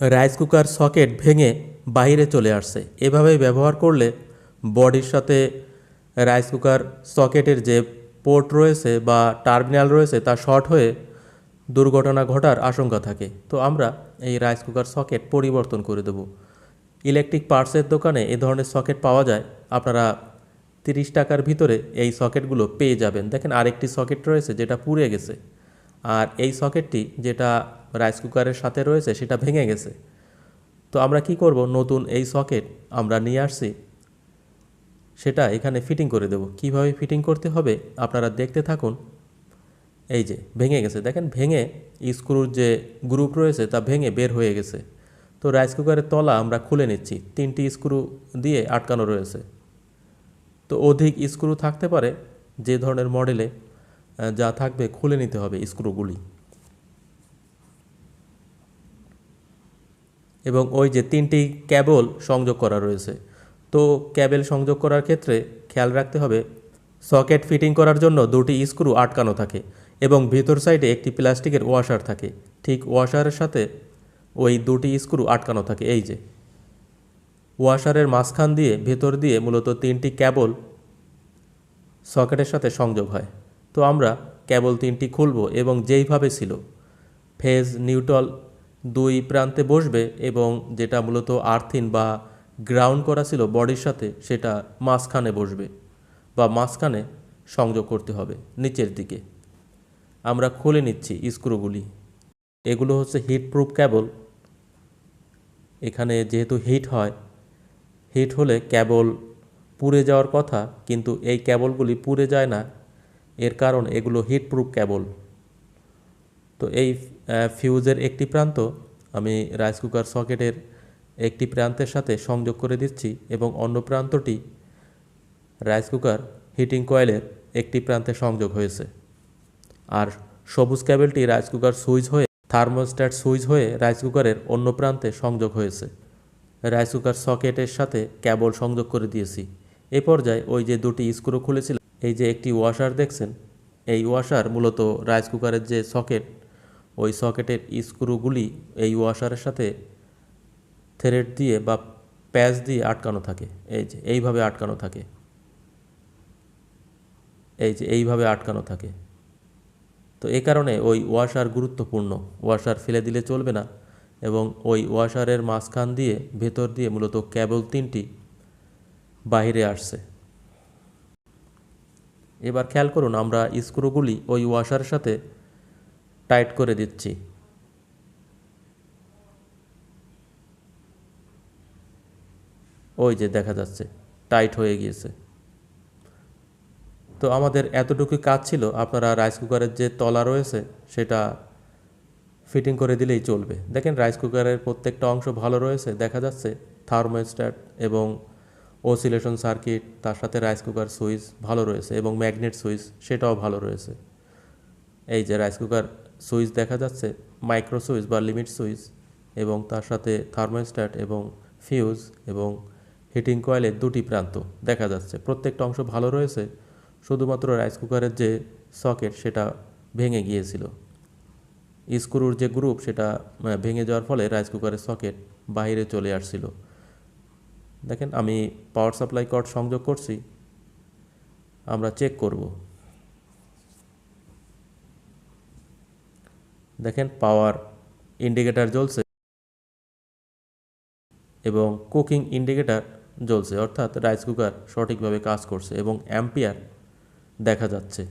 Rice cooker socket ভেঙে বাইরে চলে আসছে। এভাবে ব্যবহার করলে বডির সাথে রাইস কুকার সকেটের যে পোর্ট রয়েছে বা টার্মিনাল রয়েছে তা শর্ট হয়ে দুর্ঘটনা ঘটার আশঙ্কা থাকে। তো আমরা এই রাইস কুকার সকেট পরিবর্তন করে দেব। ইলেকট্রিক পার্টসের দোকানে এ ধরনের সকেট পাওয়া যায়। আপনারা তিরিশ টাকার ভিতরে এই সকেটগুলো পেয়ে যাবেন। দেখেন আরেকটি সকেট রয়েছে যেটা পুড়ে গেছে। আর এই সকেটটি যেটা রাইস কুকারের সাথে রয়েছে, সেটা ভেঙে গেছে। তো আমরা কি করব? নতুন এই সকেট আমরা নিয়ে আসছি। সেটা এখানে ফিটিং করে দেব। কীভাবে ফিটিং করতে হবে? আপনারা দেখতে থাকুন। এই যে, ভেঙে গেছে। দেখেন, ভেঙে স্ক্রুর যে গ্রুপ রয়েছে, তা ভেঙে বের হয়ে গেছে। তো রাইস কুকারের তলা আমরা খুলে নিচ্ছি। তিনটি স্ক্রু দিয়ে আটকানো রয়েছে। তো অধিক স্ক্রু থাকতে পারে যে ধরনের মডেলে যা থাকবে খুলে নিতে হবে স্ক্রুগুলি এবং ওই যে তিনটি ক্যাবল সংযোগ করা রয়েছে। তো ক্যাবেল সংযোগ করার ক্ষেত্রে খেয়াল রাখতে হবে, সকেট ফিটিং করার জন্য দুটি স্ক্রু আটকানো থাকে এবং ভিতর সাইডে একটি প্লাস্টিকের ওয়াশার থাকে। ঠিক ওয়াশারের সাথে ওই দুটি স্ক্রু আটকানো থাকে, এই যে। ওয়াশারের মাঝখান দিয়ে, ভেতর দিয়ে মূলত তিনটি ক্যাবল সকেটের সাথে সংযোগ হয়। তো আমরা কেবল তিনটি খুলব এবং যেইভাবে ছিল, ফেজ, নিউট্রাল দুই প্রান্তে বসবে এবং যেটা মূলত আর্থিন বা গ্রাউন্ড করা ছিল বডির সাথে, সেটা মাঝখানে বসবে বা মাঝখানে সংযোগ করতে হবে, নিচের দিকে। আমরা খুলে নিচ্ছি স্ক্রুগুলি। এগুলো হচ্ছে হিট প্রুফ কেবল এখানে যেহেতু হিট হয়, হিট হলে কেবল পুড়ে যাওয়ার কথা, কিন্তু এই ক্যাবলগুলি পুড়ে যায় না। এর কারণ এগুলো হিট প্রুফ কেবল তো এই ফিউজের একটি প্রান্ত আমি রাইস কুকার সকেটের একটি প্রান্তের সাথে সংযোগ করে দিচ্ছি এবং অন্য প্রান্তটি রাইস কুকার হিটিং কয়েলের একটি প্রান্তে সংযোগ হয়েছে। আর সবুজ কেবলটি রাইস কুকার সুইচ হয়ে, থার্মোস্ট্যাট সুইচ হয়ে রাইস কুকারের অন্য প্রান্তে সংযোগ হয়েছে। রাইস কুকার সকেটের সাথে কেবল সংযোগ করে দিয়েছি। এ পর্যায়ে ওই যে দুটি স্ক্রু খুলেছিল, এই যে একটি ওয়াশার দেখছেন, এই ওয়াশার মূলত রাইস কুকারের যে সকেট ওই সকেটের স্ক্রুগুলি এই ওয়াশারের সাথে থ্রেড দিয়ে বা প্যাচ দিয়ে আটকানো থাকে। এই যে, এইভাবে আটকানো থাকে। এই যে, এইভাবে আটকানো থাকে। তো এ কারণে ওই ওয়াশার গুরুত্বপূর্ণ, ওয়াশার ফেলে দিলে চলবে না এবং ওই ওয়াশারের মাঝখান দিয়ে, ভেতর দিয়ে মূলত কেবল তিনটি বাইরে আসছে। এবার খেয়াল করুন, আমরা স্ক্রুগুলি ওই ওয়াশারের সাথে টাইট করে দিচ্ছি। ওই যে দেখা যাচ্ছে, টাইট হয়ে গিয়েছে। তো আমাদের এতটুকু কাজ ছিল, আপনারা রাইস কুকারের যে তলা রয়েছে, সেটা ফিটিং করে দিলেই চলবে। দেখেন, রাইস কুকারের প্রত্যেকটা অংশ ভালো রয়েছে, দেখা যাচ্ছে থার্মোস্ট্যাট এবং ওসিলেশন সার্কিট, তার সাথে রাইস কুকার সুইচ ভালো রয়েছে এবং ম্যাগনেট সুইচ, সেটাও ভালো রয়েছে। এই যে রাইস কুকার সুইচ দেখা যাচ্ছে মাইক্রো সুইচ বা লিমিট সুইচ এবং তার সাথে থার্মোস্ট্যাট এবং ফিউজ এবং হিটিং কয়েলের দুটি প্রান্ত দেখা যাচ্ছে। প্রত্যেকটা অংশ ভালো রয়েছে, শুধুমাত্র রাইস কুকারের যে সকেট সেটা ভেঙে গিয়েছিল। স্ক্রুর যে গ্রুপ সেটা ভেঙে যাওয়ার ফলে রাইস কুকারের সকেট বাইরে চলে আসছিল। দেখেন, আমি পাওয়ার সাপ্লাই কর্ড সংযোগ করছি, আমরা চেক করব। দেখেন পাওয়ার ইন্ডিকেটার জ্বলছে এবং কুকিং ইন্ডিকেটার জ্বলছে, অর্থাৎ রাইস কুকার সঠিকভাবে কাজ করছে এবং অ্যাম্পিয়ার দেখা যাচ্ছে।